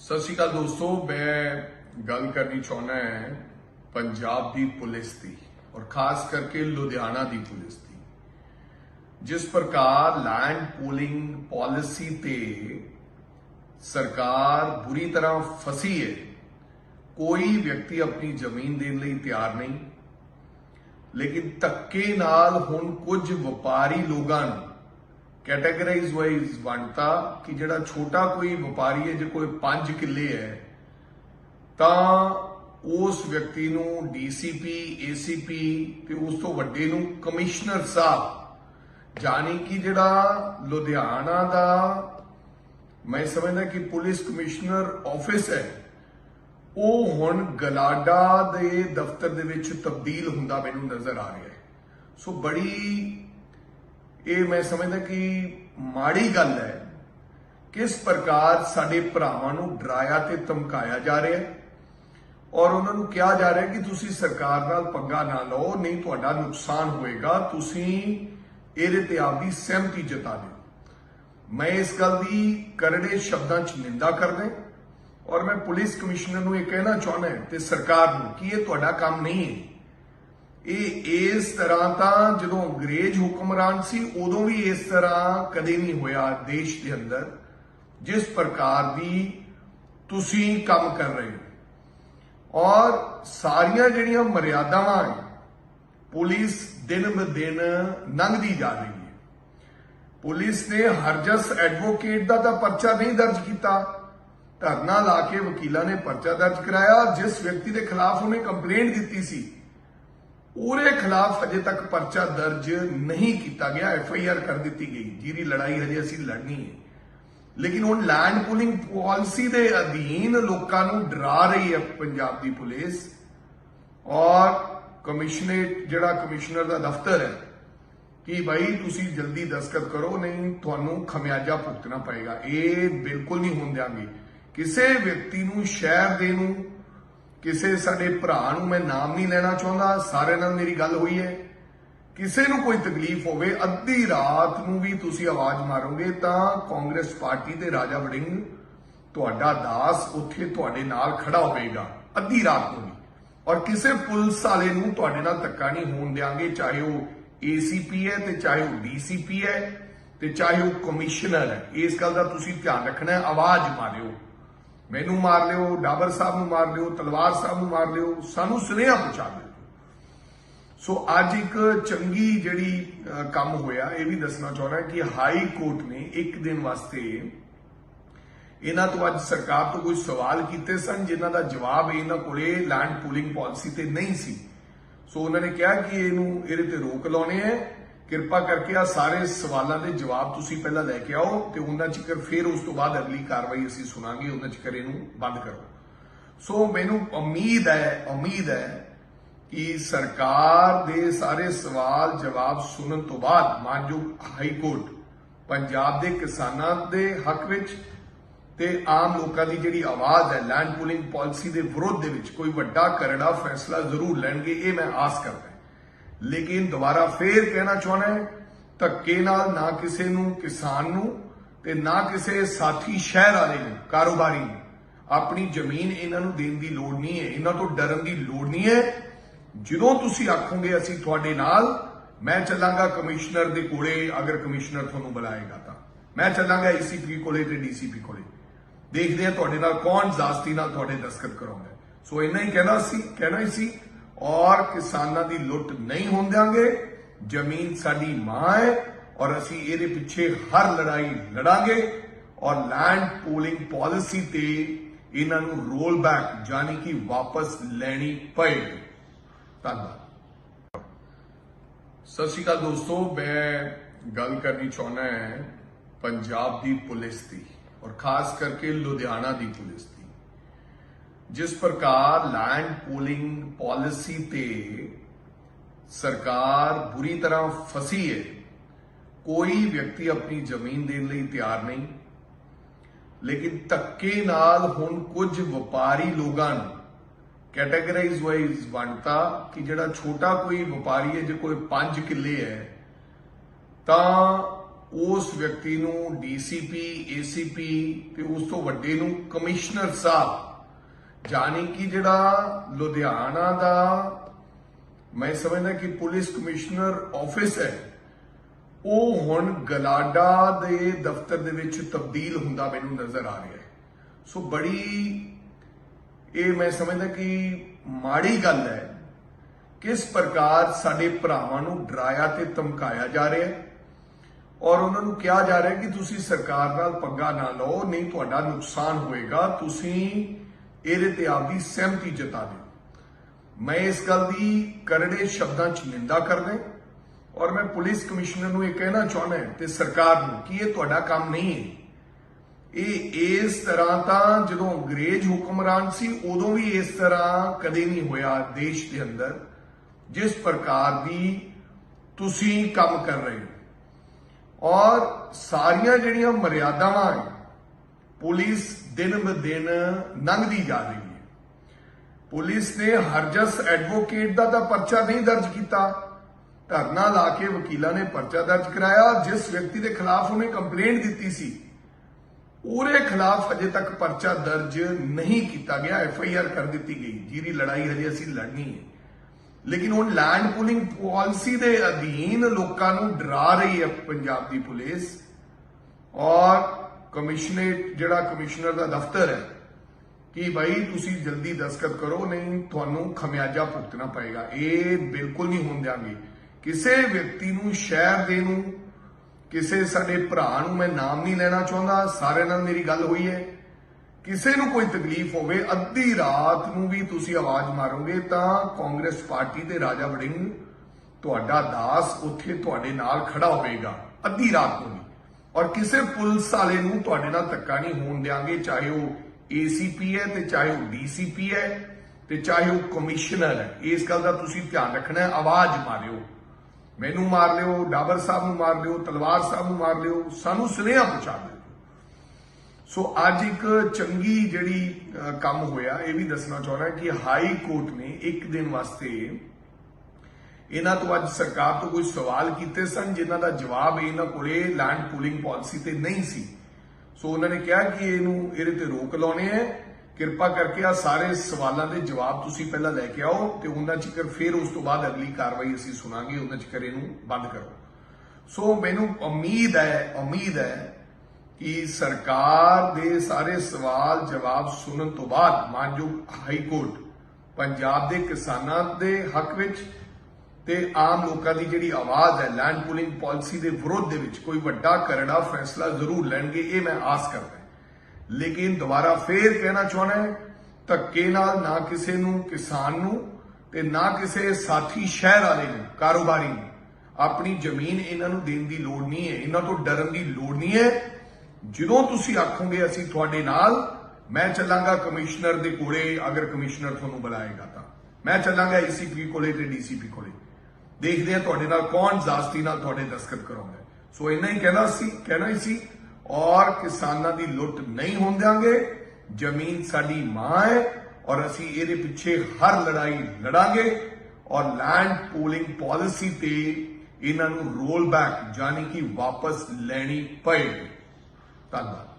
ਸਤਿ ਸ਼੍ਰੀ ਅਕਾਲ ਦੋਸਤੋ, ਮੈਂ ਗੱਲ ਕਰਨੀ ਚਾਹੁੰਦਾ ਹੈ ਪੰਜਾਬ ਦੀ ਪੁਲਿਸ ਦੀ ਔਰ ਖਾਸ ਕਰਕੇ ਲੁਧਿਆਣਾ ਦੀ ਪੁਲਿਸ ਦੀ। ਜਿਸ ਪ੍ਰਕਾਰ ਲੈਂਡ ਪੂਲਿੰਗ ਪਾਲਿਸੀ ਤੇ ਸਰਕਾਰ ਬੁਰੀ ਤਰ੍ਹਾਂ ਫਸੀ ਹੈ, ਕੋਈ ਵਿਅਕਤੀ ਆਪਣੀ ਜ਼ਮੀਨ ਦੇਣ ਲਈ ਤਿਆਰ ਨਹੀਂ, ਲੇਕਿਨ ਧੱਕੇ ਨਾਲ ਹੁਣ ਕੁਝ ਵਪਾਰੀ ਲੋਕਾਂ ਨੂੰ ਕੈਟਾਗਰਾਈਜ਼ ਵਾਈਜ਼ ਵੰਡਤਾ ਕਿ ਜਿਹੜਾ ਛੋਟਾ ਕੋਈ ਵਪਾਰੀ ਹੈ, ਜੇ ਕੋਈ 5 ਕਿੱਲੇ ਹੈ, ਤਾਂ ਉਸ ਵਿਅਕਤੀ ਨੂੰ ਡੀਸੀਪੀ ਏਸੀਪੀ ਤੇ ਉਸ ਤੋਂ ਵੱਡੇ ਨੂੰ ਕਮਿਸ਼ਨਰ ਸਾਹਿਬ, ਜਾਣੀ ਕਿ ਜਿਹੜਾ ਲੁਧਿਆਣਾ ਦਾ, ਮੈਂ ਸਮਝਦਾ ਕਿ ਪੁਲਿਸ ਕਮਿਸ਼ਨਰ ਆਫਿਸ ਹੈ, ਉਹ ਹੁਣ ਗਲਾਡਾ ਦੇ ਦਫ਼ਤਰ ਦੇ ਵਿੱਚ ਤਬਦੀਲ ਹੁੰਦਾ ਮੈਨੂੰ ਨਜ਼ਰ ਆ ਰਿਹਾ ਹੈ। ਸੋ ਬੜੀ ਇਹ ਮੈਂ ਸਮਝਦਾ ਕਿ ਮਾੜੀ ਗੱਲ ਹੈ। ਕਿਸ ਪ੍ਰਕਾਰ ਸਾਡੇ ਭਰਾਵਾਂ ਨੂੰ ਡਰਾਇਆ ਤੇ ਧਮਕਾਇਆ ਜਾ ਰਿਹਾ ਹੈ ਔਰ ਉਹਨਾਂ ਨੂੰ ਕਿਹਾ ਜਾ ਰਿਹਾ ਕਿ ਤੁਸੀਂ ਸਰਕਾਰ ਨਾਲ ਪੰਗਾ ਨਾ ਲਓ, ਨਹੀਂ ਤੁਹਾਡਾ ਨੁਕਸਾਨ ਹੋਏਗਾ, ਤੁਸੀਂ ਇਹਦੇ ਤੇ ਆਪਦੀ ਸਹਿਮਤੀ ਜਤਾ ਦਿਓ। ਮੈਂ ਇਸ ਗੱਲ ਦੀ ਕਰੜੇ ਸ਼ਬਦਾਂ 'ਚ ਨਿੰਦਾ ਕਰਦਾ ਔਰ ਮੈਂ ਪੁਲਿਸ ਕਮਿਸ਼ਨਰ ਨੂੰ ਇਹ ਕਹਿਣਾ ਚਾਹੁੰਦਾ ਤੇ ਸਰਕਾਰ ਨੂੰ ਕਿ ਇਹ ਤੁਹਾਡਾ ਕੰਮ ਨਹੀਂ ਹੈ। ਇਹ ਇਸ ਤਰ੍ਹਾਂ ਤਾਂ ਜਦੋਂ ਅੰਗਰੇਜ਼ ਹੁਕਮਰਾਨ ਸੀ, ਉਦੋਂ ਵੀ ਇਸ ਤਰ੍ਹਾਂ ਕਦੇ ਨਹੀਂ ਹੋਇਆ ਦੇਸ਼ ਦੇ ਅੰਦਰ, ਜਿਸ ਪ੍ਰਕਾਰ ਦੀ ਤੁਸੀਂ ਕੰਮ ਕਰ ਰਹੇ ਹੋ। ਔਰ ਸਾਰੀਆਂ ਜਿਹੜੀਆਂ ਮਰਿਆਦਾਵਾਂ ਹੈ, ਪੁਲਿਸ ਦਿਨ ਬ ਦਿਨ ਲੰਘਦੀ ਜਾ ਰਹੀ ਹੈ। ਪੁਲਿਸ ਨੇ ਹਰਜਸ ਐਡਵੋਕੇਟ ਦਾ ਤਾਂ ਪਰਚਾ ਨਹੀਂ ਦਰਜ ਕੀਤਾ। ਧਰਨਾ ਲਾ ਕੇ ਵਕੀਲਾਂ ਨੇ ਪਰਚਾ ਦਰਜ ਕਰਾਇਆ, ਜਿਸ ਵਿਅਕਤੀ ਦੇ ਖਿਲਾਫ ਉਹਨੇ ਕੰਪਲੇਂਟ ਦਿੱਤੀ ਸੀ। ਉਹਦੇ ਖਿਲਾਫ ਅਜੇ ਤੱਕ ਪਰਚਾ ਦਰਜ ਨਹੀਂ ਕੀਤਾ ਗਿਆ, ਐਫ ਆਈ ਆਰ ਕਰ ਦਿੱਤੀ ਗਈ। ਜਿਹਦੀ ਲੜਾਈ ਹਜੇ ਅਸੀਂ ਲੜਨੀ ਹੈ। ਲੇਕਿਨ ਹੁਣ ਲੈਂਡ ਪੂਲਿੰਗ ਪਾਲਿਸੀ ਦੇ ਅਧੀਨ ਲੋਕਾਂ ਨੂੰ ਡਰਾ ਰਹੀ ਹੈ ਪੰਜਾਬ ਦੀ ਪੁਲਿਸ। ਔਰ ਕਮਿਸ਼ਨਰੇਟ ਜਿਹੜਾ ਕਮਿਸ਼ਨਰ ਦਾ ਦਫ਼ਤਰ ਹੈ, ਕਿ ਭਾਈ ਤੁਸੀਂ ਜਲਦੀ ਦਸਤਖਤ ਕਰੋ, ਨਹੀਂ ਤੁਹਾਨੂੰ ਖਮਿਆਜਾ ਭੁਗਤਣਾ ਪਏਗਾ। ਇਹ ਬਿਲਕੁਲ ਨਹੀਂ ਹੋਣ ਦਿਆਂਗੇ। ਕਿਸੇ ਵਿਅਕਤੀ ਨੂੰ ਸ਼ਹਿਰ ਦੇ ਨੂੰ ਕਿਸੇ ਸਾਡੇ ਭਰਾ ਨੂੰ ਮੈਂ ਨਾਮ ਨਹੀਂ ਲੈਣਾ ਚਾਹੁੰਦਾ ਸਾਰਿਆਂ ਨਾਲ ਮੇਰੀ ਗੱਲ ਹੋਈ ਹੈ। ਕਿਸੇ ਨੂੰ ਕੋਈ ਤਕਲੀਫ ਹੋਵੇ, ਅੱਧੀ ਰਾਤ ਨੂੰ ਵੀ ਤੁਸੀਂ ਆਵਾਜ਼ ਮਾਰੋਗੇ ਤਾਂ ਕਾਂਗਰਸ ਪਾਰਟੀ ਦੇ ਰਾਜਾ ਵੜਿੰਗ ਤੁਹਾਡਾ ਦਾਸ ਉੱਥੇ ਤੁਹਾਡੇ ਨਾਲ ਖੜਾ ਹੋਵੇਗਾ, ਅੱਧੀ ਰਾਤ ਨੂੰ ਵੀ। ਔਰ ਕਿਸੇ ਪੁਲਿਸ ਵਾਲੇ ਨੂੰ ਤੁਹਾਡੇ ਨਾਲ ਧੱਕਾ ਨਹੀਂ ਹੋਣ ਦਿਆਂਗੇ, ਚਾਹੇ ਉਹ ਏਸੀਪੀ ਹੈ ਤੇ ਚਾਹੇ ਉਹ ਡੀਸੀਪੀ ਹੈ ਤੇ ਚਾਹੇ ਉਹ ਕਮਿਸ਼ਨਰ ਹੈ। ਇਸ ਗੱਲ ਦਾ ਤੁਸੀਂ ਧਿਆਨ ਰੱਖਣਾ ਹੈ, ਆਵਾਜ਼ ਮਾਰਿਓ। ਮੈਨੂੰ ਮਾਰ ਲਿਓ, ਡਾਬਰ ਸਾਹਿਬ ਨੂੰ ਮਾਰ ਲਿਓ, ਤਲਵਾਰ ਸਾਹਿਬ ਨੂੰ ਮਾਰ ਲਿਓ, ਸਾਨੂੰ ਸੁਨੇਹਾ ਪਹੁੰਚਾ ਦਿਓ। ਸੋ ਅੱਜ ਇੱਕ ਚੰਗੀ ਜਿਹੜੀ ਕੰਮ ਹੋਇਆ, ਇਹ ਵੀ ਦੱਸਣਾ ਚਾਹੁੰਦਾ ਕਿ ਹਾਈ ਕੋਰਟ ਨੇ ਇੱਕ ਦਿਨ ਵਾਸਤੇ ਇਹਨਾਂ ਤੋਂ ਅੱਜ ਸਰਕਾਰ ਤੋਂ ਕੁਝ ਸਵਾਲ ਕੀਤੇ ਸਨ, ਜਿਨ੍ਹਾਂ ਦਾ ਜਵਾਬ ਇਹਨਾਂ ਕੋਲੇ ਲੈਂਡ ਪੂਲਿੰਗ ਪਾਲਿਸੀ ਤੇ ਨਹੀਂ ਸੀ। ਸੋ ਉਹਨਾਂ ਨੇ ਕਿਹਾ ਕਿ ਇਹਨੂੰ ਇਹਦੇ ਤੇ ਰੋਕ ਲਾਉਣੇ ਹੈ। ਕਿਰਪਾ ਕਰਕੇ ਆ ਸਾਰੇ ਸਵਾਲਾਂ ਦੇ ਜਵਾਬ ਤੁਸੀਂ ਪਹਿਲਾਂ ਲੈ ਕੇ ਆਓ ਤੇ ਉਹਨਾਂ ਚਿਕਰ ਫਿਰ ਉਸ ਤੋਂ ਬਾਅਦ ਅਗਲੀ ਕਾਰਵਾਈ ਅਸੀਂ ਸੁਣਾਂਗੇ, ਉਹਨਾਂ ਚਿਕਰ ਇਹਨੂੰ ਬੰਦ ਕਰੋ। ਸੋ ਮੈਨੂੰ ਉਮੀਦ ਹੈ ਉਮੀਦ ਹੈ ਕਿ ਸਰਕਾਰ ਦੇ ਸਾਰੇ ਸਵਾਲ ਜਵਾਬ ਸੁਣਨ ਤੋਂ ਬਾਅਦ ਮਾਨਯੋਗ ਹਾਈ ਕੋਰਟ ਪੰਜਾਬ ਦੇ ਕਿਸਾਨਾਂ ਦੇ ਹੱਕ ਵਿੱਚ ਤੇ ਆਮ ਲੋਕਾਂ ਦੀ ਜਿਹੜੀ ਆਵਾਜ਼ ਹੈ ਲੈਂਡ ਪੂਲਿੰਗ ਪਾਲਿਸੀ ਦੇ ਵਿਰੋਧ ਦੇ ਵਿੱਚ ਕੋਈ ਵੱਡਾ ਕਰੜਾ ਫੈਸਲਾ ਜ਼ਰੂਰ ਲੈਣਗੇ, ਇਹ ਮੈਂ ਆਸ ਕਰਦਾ ਲੇਕਿਨ ਦੁਬਾਰਾ ਫੇਰ ਕਹਿਣਾ ਚਾਹੁੰਦਾ ਹੈ, ਧੱਕੇ ਨਾਲ ਨਾ ਕਿਸੇ ਨੂੰ, ਕਿਸਾਨ ਨੂੰ ਤੇ ਨਾ ਕਿਸੇ ਸਾਥੀ ਸ਼ਹਿਰ ਵਾਲੇ ਨੂੰ, ਕਾਰੋਬਾਰੀ ਨੂੰ। ਆਪਣੀ ਜ਼ਮੀਨ ਇਹਨਾਂ ਨੂੰ ਦੇਣ ਦੀ ਲੋੜ ਨਹੀਂ ਹੈ, ਇਹਨਾਂ ਤੋਂ ਡਰਨ ਦੀ ਲੋੜ ਨਹੀਂ ਹੈ। ਜਦੋਂ ਤੁਸੀਂ ਆਖੋਗੇ ਅਸੀਂ ਤੁਹਾਡੇ ਨਾਲ, ਮੈਂ ਚੱਲਾਂਗਾ ਕਮਿਸ਼ਨਰ ਦੇ ਕੋਲੇ, ਅਗਰ ਕਮਿਸ਼ਨਰ ਤੁਹਾਨੂੰ ਬੁਲਾਏਗਾ ਤਾਂ। ਮੈਂ ਚੱਲਾਂਗਾ ਏਸੀਪੀ ਕੋਲੇ ਤੇ ਡੀਸੀਪੀ ਕੋਲੇ। ਦੇਖਦੇ ਹਾਂ ਤੁਹਾਡੇ ਨਾਲ ਕੌਣ ਜ਼ਾਸਤੀ ਨਾਲ ਤੁਹਾਡੇ ਦਸਖਤ ਕਰਾਉਂਦਾ ਸੋ ਇੰਨਾ ਹੀ ਕਹਿਣਾ ਸੀ, ਕਹਿਣਾ ਹੀ ਸੀ। ਔਰ ਕਿਸਾਨਾਂ ਦੀ ਲੁੱਟ ਨਹੀਂ ਹੋਣ ਦਿਆਂਗੇ। ਜ਼ਮੀਨ ਸਾਡੀ ਮਾਂ ਹੈ ਔਰ ਅਸੀਂ ਇਹਦੇ ਪਿੱਛੇ ਹਰ ਲੜਾਈ ਲੜਾਂਗੇ ਔਰ ਲੈਂਡ ਪੂਲਿੰਗ ਪਾਲਿਸੀ ਤੇ ਇਹਨਾਂ ਨੂੰ ਰੋਲ ਬੈਕ ਜਾਨੀ ਕਿ ਵਾਪਸ ਲੈਣੀ ਪਏਗੀ। ਧੰਨਵਾਦ। ਸਤਿ ਸ਼੍ਰੀ ਅਕਾਲ ਦੋਸਤੋ, ਮੈਂ ਗੱਲ ਕਰਨੀ ਚਾਹੁੰਦਾ ਹੈ ਪੰਜਾਬ ਦੀ ਪੁਲਿਸ ਦੀ ਔਰ ਖਾਸ ਕਰਕੇ ਲੁਧਿਆਣਾ ਦੀ ਪੁਲਿਸ ਦੀ। ਜਿਸ ਪ੍ਰਕਾਰ ਲੈਂਡ ਪੂਲਿੰਗ ਪਾਲਿਸੀ ਤੇ ਸਰਕਾਰ ਬੁਰੀ ਤਰ੍ਹਾਂ ਫਸੀ ਹੈ ਕੋਈ ਵਿਅਕਤੀ ਆਪਣੀ ਜ਼ਮੀਨ ਦੇਣ ਲਈ ਤਿਆਰ ਨਹੀਂ। ਲੇਕਿਨ ਧੱਕੇ ਨਾਲ ਹੁਣ ਕੁਝ ਵਪਾਰੀ ਲੋਕਾਂ ਨੂੰ ਕੈਟਾਗਰਾਈਜ਼ ਵਾਈਜ਼ ਵੰਡਤਾ ਕਿ ਜਿਹੜਾ ਛੋਟਾ ਕੋਈ ਵਪਾਰੀ ਹੈ, ਜੇ ਕੋਈ 5 ਕਿੱਲੇ ਹੈ, ਤਾਂ ਉਸ ਵਿਅਕਤੀ ਨੂੰ ਡੀਸੀਪੀ ਏਸੀਪੀ ਤੇ ਉਸ ਤੋਂ ਵੱਡੇ ਨੂੰ ਕਮਿਸ਼ਨਰ ਸਾਹਿਬ ਜਾਣੀ ਕਿ ਜਿਹੜਾ ਲੁਧਿਆਣਾ ਦਾ, ਮੈਂ ਸਮਝਦਾ ਕਿ ਪੁਲਿਸ ਕਮਿਸ਼ਨਰ ਆਫਿਸ ਹੈ, ਉਹ ਹੁਣ ਗਲਾਡਾ ਦੇ ਦਫ਼ਤਰ ਦੇ ਵਿੱਚ ਤਬਦੀਲ ਹੁੰਦਾ ਮੈਨੂੰ ਨਜ਼ਰ ਆ ਰਿਹਾ ਹੈ। ਸੋ ਬੜੀ, ਇਹ ਮੈਂ ਸਮਝਦਾ ਕਿ ਮਾੜੀ ਗੱਲ ਹੈ, ਕਿਸ ਪ੍ਰਕਾਰ ਸਾਡੇ ਭਰਾਵਾਂ ਨੂੰ ਡਰਾਇਆ ਤੇ ਧਮਕਾਇਆ ਜਾ ਰਿਹਾ ਹੈ। ਔਰ ਉਹਨਾਂ ਨੂੰ ਕਿਹਾ ਜਾ ਰਿਹਾ ਕਿ ਤੁਸੀਂ ਸਰਕਾਰ ਨਾਲ ਪੰਗਾ ਨਾ ਲਓ, ਨਹੀਂ ਤੁਹਾਡਾ ਨੁਕਸਾਨ ਹੋਏਗਾ, ਤੁਸੀਂ ਇਹਦੇ ਤੇ ਆਪਦੀ ਸਹਿਮਤੀ ਜਤਾ ਦਿਓ। ਮੈਂ ਇਸ ਗੱਲ ਦੀ ਕਰੜੇ ਸ਼ਬਦਾਂ 'ਚ ਨਿੰਦਾ ਕਰਦਾ ਔਰ ਮੈਂ ਪੁਲਿਸ ਕਮਿਸ਼ਨਰ ਨੂੰ ਇਹ ਕਹਿਣਾ ਚਾਹੁੰਦਾ ਤੇ ਸਰਕਾਰ ਨੂੰ ਕਿ ਇਹ ਤੁਹਾਡਾ ਕੰਮ ਨਹੀਂ ਹੈ। ਇਹ ਇਸ ਤਰ੍ਹਾਂ ਤਾਂ ਜਦੋਂ ਅੰਗਰੇਜ਼ ਹੁਕਮਰਾਨ ਸੀ, ਉਦੋਂ ਵੀ ਇਸ ਤਰ੍ਹਾਂ ਕਦੇ ਨਹੀਂ ਹੋਇਆ ਦੇਸ਼ ਦੇ ਅੰਦਰ, ਜਿਸ ਪ੍ਰਕਾਰ ਦੀ ਤੁਸੀਂ ਕੰਮ ਕਰ ਰਹੇ ਹੋ। ਔਰ ਸਾਰੀਆਂ ਜਿਹੜੀਆਂ ਮਰਿਆਦਾਵਾਂ ਹੈ, ਪੁਲਿਸ ਦਿਨ ਬ ਦਿਨ ਲੰਘਦੀ ਜਾ ਰਹੀ ਹੈ। ਪੁਲਿਸ ਨੇ ਹਰਜਸ ਐਡਵੋਕੇਟ ਦਾ ਤਾਂ ਪਰਚਾ ਨਹੀਂ ਦਰਜ ਕੀਤਾ। ਧਰਨਾ ਲਾ ਕੇ ਵਕੀਲਾਂ ਨੇ ਪਰਚਾ ਦਰਜ ਕਰਾਇਆ। ਜਿਸ ਵਿਅਕਤੀ ਦੇ ਖਿਲਾਫ ਉਹਨੇ ਕੰਪਲੇਂਟ ਦਿੱਤੀ ਸੀ, ਉਹਦੇ ਖਿਲਾਫ ਅਜੇ ਤੱਕ ਪਰਚਾ ਦਰਜ ਨਹੀਂ ਕੀਤਾ ਗਿਆ। ਐਫ ਆਈ ਆਰ ਕਰ ਦਿੱਤੀ ਗਈ। ਜਿਹਦੀ ਲੜਾਈ ਹਜੇ ਅਸੀਂ ਲੜਨੀ ਹੈ। ਲੇਕਿਨ ਹੁਣ ਲੈਂਡ ਪੂਲਿੰਗ ਪਾਲਿਸੀ ਦੇ ਅਧੀਨ ਲੋਕਾਂ ਨੂੰ ਡਰਾ ਰਹੀ ਹੈ ਪੰਜਾਬ ਦੀ ਪੁਲਿਸ। ਔਰ ਕਮਿਸ਼ਨਰੇਟ, ਜਿਹੜਾ ਕਮਿਸ਼ਨਰ ਦਾ ਦਫ਼ਤਰ ਹੈ, ਕਿ ਭਾਈ ਤੁਸੀਂ ਜਲਦੀ ਦਸਖਤ ਕਰੋ, ਨਹੀਂ ਤੁਹਾਨੂੰ ਖਮਿਆਜਾ ਭੁਗਤਣਾ ਪਏਗਾ। ਇਹ ਬਿਲਕੁਲ ਨਹੀਂ ਹੋਣ ਦਿਆਂਗੇ। ਕਿਸੇ ਵਿਅਕਤੀ ਨੂੰ ਸ਼ਹਿਰ ਦੇ ਨੂੰ, ਕਿਸੇ ਸਾਡੇ ਭਰਾ ਨੂੰ ਮੈਂ ਨਾਮ ਨਹੀਂ ਲੈਣਾ ਚਾਹੁੰਦਾ, ਸਾਰਿਆਂ ਨਾਲ ਮੇਰੀ ਗੱਲ ਹੋਈ ਹੈ। ਕਿਸੇ ਨੂੰ ਕੋਈ ਤਕਲੀਫ ਹੋਵੇ, ਅੱਧੀ ਰਾਤ ਨੂੰ ਵੀ ਤੁਸੀਂ ਆਵਾਜ਼ ਮਾਰੋਗੇ, ਤਾਂ ਕਾਂਗਰਸ ਪਾਰਟੀ ਦੇ ਰਾਜਾ ਵੜਿੰਗ ਤੁਹਾਡਾ ਦਾਸ ਉੱਥੇ ਤੁਹਾਡੇ ਨਾਲ ਖੜਾ ਹੋਵੇਗਾ, ਅੱਧੀ ਰਾਤ ਨੂੰ ਵੀ। ਔਰ ਕਿਸੇ ਪੁਲਿਸ ਵਾਲੇ ਨੂੰ ਤੁਹਾਡੇ ਨਾਲ ਧੱਕਾ ਨਹੀਂ ਹੋਣ ਦਿਆਂਗੇ, ਚਾਹੇ ਉਹ ਏਸੀਪੀ ਹੈ ਤੇ ਚਾਹੇ ਉਹ ਡੀਸੀਪੀ ਹੈ ਤੇ ਚਾਹੇ ਉਹ ਕਮਿਸ਼ਨਰ ਹੈ। ਇਸ ਗੱਲ ਦਾ ਤੁਸੀਂ ਧਿਆਨ ਰੱਖਣਾ ਹੈ, ਆਵਾਜ਼ ਮਾਰਿਓ। ਮੈਨੂੰ ਮਾਰ ਲਿਓ ਡਾਬਰ ਸਾਹਿਬ ਨੂੰ ਮਾਰ ਲਿਓ ਤਲਵਾਰ ਸਾਹਿਬ ਨੂੰ ਮਾਰ ਲਿਓ ਸਾਨੂੰ ਸੁਨੇਹਾ ਪਹੁੰਚਾ ਦਿਓ। ਸੋ ਅੱਜ ਇੱਕ ਚੰਗੀ ਜਿਹੜੀ ਕੰਮ ਹੋਇਆ, ਇਹ ਵੀ ਦੱਸਣਾ ਚਾਹੁੰਦਾ ਕਿ ਹਾਈ ਕੋਰਟ ਨੇ ਇੱਕ ਦਿਨ ਵਾਸਤੇ ਇਹਨਾਂ ਤੋਂ ਅੱਜ ਸਰਕਾਰ ਤੋਂ ਕੋਈ ਸਵਾਲ ਕੀਤੇ ਸਨ, ਜਿਨ੍ਹਾਂ ਦਾ ਜਵਾਬ ਇਹਨਾਂ ਕੋਲੇ ਲੈਂਡ ਪੂਲਿੰਗ ਪਾਲਿਸੀ ਤੇ ਨਹੀਂ ਸੀ। ਸੋ ਉਹਨਾਂ ਨੇ ਕਿਹਾ ਕਿ ਇਹਨੂੰ ਇਹਦੇ ਤੇ ਰੋਕ ਲਾਉਣੇ ਹੈ ਕਿਰਪਾ ਕਰਕੇ ਆ ਸਾਰੇ ਸਵਾਲਾਂ ਦੇ ਜਵਾਬ ਤੁਸੀਂ ਪਹਿਲਾਂ ਲੈ ਕੇ ਆਓ ਤੇ ਉਹਨਾਂ ਚਿਕਰ ਫਿਰ ਉਸ ਤੋਂ ਬਾਅਦ ਅਗਲੀ ਕਾਰਵਾਈ ਅਸੀਂ ਸੁਣਾਂਗੇ, ਉਹਨਾਂ ਚਿਕਰ ਇਹਨੂੰ ਬੰਦ ਕਰੋ। ਸੋ ਮੈਨੂੰ ਉਮੀਦ ਹੈ ਉਮੀਦ ਹੈ ਕਿ ਸਰਕਾਰ ਦੇ ਸਾਰੇ ਸਵਾਲ ਜਵਾਬ ਸੁਣਨ ਤੋਂ ਬਾਅਦ ਮਾਨਯੋਗ ਹਾਈ ਕੋਰਟ ਪੰਜਾਬ ਦੇ ਕਿਸਾਨਾਂ ਦੇ ਹੱਕ ਵਿੱਚ ਤੇ ਆਮ ਲੋਕਾਂ ਦੀ ਜਿਹੜੀ ਆਵਾਜ਼ ਹੈ ਲੈਂਡ ਪੂਲਿੰਗ ਪਾਲਿਸੀ ਦੇ ਵਿਰੋਧ ਦੇ ਵਿੱਚ ਕੋਈ ਵੱਡਾ ਕਰੜਾ ਫੈਸਲਾ ਜ਼ਰੂਰ ਲੈਣਗੇ, ਇਹ ਮੈਂ ਆਸ ਕਰਦਾ ਲੇਕਿਨ ਦੁਬਾਰਾ ਫੇਰ ਕਹਿਣਾ ਚਾਹੁੰਦਾ ਹਾਂ, ਧੱਕੇ ਨਾਲ ਨਾ ਕਿਸੇ ਨੂੰ, ਕਿਸਾਨ ਨੂੰ ਤੇ ਨਾ ਕਿਸੇ ਸਾਥੀ ਸ਼ਹਿਰ ਵਾਲੇ ਨੂੰ, ਕਾਰੋਬਾਰੀ ਨੂੰ। ਆਪਣੀ ਜ਼ਮੀਨ ਇਹਨਾਂ ਨੂੰ ਦੇਣ ਦੀ ਲੋੜ ਨਹੀਂ ਹੈ, ਇਹਨਾਂ ਤੋਂ ਡਰਨ ਦੀ ਲੋੜ ਨਹੀਂ ਹੈ। ਜਦੋਂ ਤੁਸੀਂ ਆਖੋਗੇ ਅਸੀਂ ਤੁਹਾਡੇ ਨਾਲ, ਮੈਂ ਚੱਲਾਂਗਾ ਕਮਿਸ਼ਨਰ ਦੇ ਕੋਲੇ, ਅਗਰ ਕਮਿਸ਼ਨਰ ਤੁਹਾਨੂੰ ਬੁਲਾਏਗਾ ਤਾਂ। ਮੈਂ ਚੱਲਾਂਗਾ ਏਸੀਪੀ ਕੋਲੇ ਤੇ ਡੀਸੀਪੀ ਕੋਲੇ। ਦੇਖਦੇ ਆ ਤੁਹਾਡੇ ਨਾਲ ਕੌਣ ਜ਼ਾਸਤੀ ਨਾਲ ਤੁਹਾਡੇ ਦਸਖਤ ਕਰਾਉਂਦਾ ਸੋ ਇੰਨਾ ਹੀ ਕਹਿਣਾ ਸੀ, ਕਹਿਣਾ ਹੀ ਸੀ, ਔਰ ਕਿਸਾਨਾਂ ਦੀ ਲੁੱਟ ਨਹੀਂ ਹੋਣ ਦਿਆਂਗੇ। ਜ਼ਮੀਨ ਸਾਡੀ ਮਾਂ ਹੈ, ਔਰ ਅਸੀਂ ਇਹਦੇ ਪਿੱਛੇ ਹਰ ਲੜਾਈ ਲੜਾਂਗੇ, ਔਰ ਲੈਂਡ ਪੂਲਿੰਗ ਪਾਲਿਸੀ ਤੇ ਇਹਨਾਂ ਨੂੰ ਰੋਲ ਬੈਕ ਯਾਨੀ ਕਿ ਵਾਪਸ ਲੈਣੀ ਪਏਗੀ। ਧੰਨਵਾਦ।